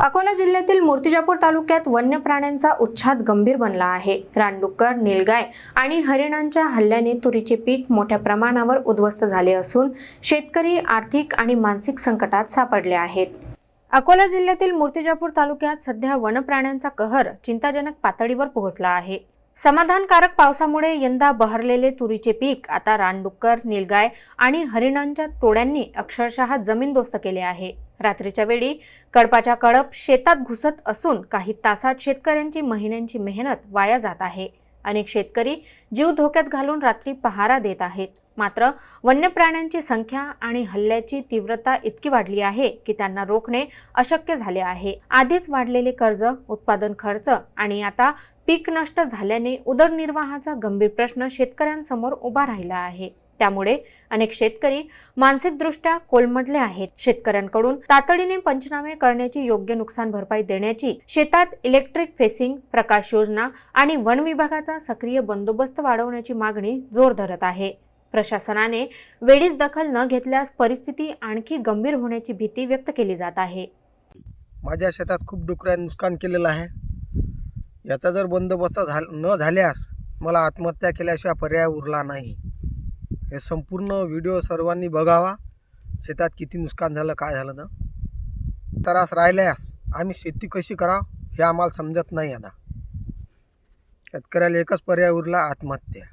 अकोला जिल्ह्यातील मूर्तिजापूर तालुक्यात वन्य प्राण्यांचा उच्छाद गंभीर बनला आहे. रानडुक्कर निलगाय आणि हरिणांच्या हल्ल्याने तुरीचे पीक मोठ्या प्रमाणावर उद्ध्वस्त झाले असून शेतकरी आर्थिक आणि मानसिक संकटात सापडले आहेत. अकोला जिल्ह्यातील मूर्तिजापूर तालुक्यात सध्या वनप्राण्यांचा कहर चिंताजनक पातळीवर पोहोचला आहे. समाधानकारक पावसामुळे यंदा बहरलेले तुरीचे पीक आता रानडुक्कर निलगाय आणि हरिणांच्या टोळ्यांनी अक्षरशः जमीनदोस्त केले आहे. रात्रीच्या वेळी कडपाच्या कळप शेतात घुसत असून काही तासात शेतकऱ्यांची महिन्यांची मेहनत वाया जात आहे. अनेक शेतकरी जीव धोक्यात घालून रात्री पहारा देत आहेत. मात्र वन्य प्राण्यांची संख्या आणि हल्ल्याची तीव्रता इतकी वाढली आहे की त्यांना रोखणे अशक्य झाले आहे. आधीच वाढलेले कर्ज उत्पादन खर्च आणि आता पीक नष्ट झाल्याने उदरनिर्वाहाचा गंभीर प्रश्न शेतकऱ्यांसमोर उभा राहिला आहे. त्यामुळे अनेक शेतकरी मानसिकदृष्ट्या कोलमडले आहेत. शेतकऱ्यांकडून तातडीने पंचनामे करण्याची योग्य नुकसान भरपाई देण्याची शेतात इलेक्ट्रिक फेसिंग प्रकाश योजना आणि वन विभागाचा सक्रिय बंदोबस्त वाढवण्याची मागणी जोर धरत आहे. प्रशासनाने वेळीच दखल न घेतल्यास परिस्थिती आणखी गंभीर होण्याची भीती व्यक्त केली जात आहे. माझ्या शेतात खूप डुकऱ्याने नुकसान केलेलं आहे. याचा जर बंदोबस्त झाल न झाल्यास मला आत्महत्या केल्याशिवाय पर्याय उरला नाही. हे संपूर्ण व्हिडिओ सर्वांनी बघावा. शेतात किती नुकसान झालं काय झालं तर त्रास राहिल्यास आम्ही शेती कशी करावं हे आम्हाला समजत नाही आता. शेतकऱ्याला एकच पर्याय उरला आत्महत्या.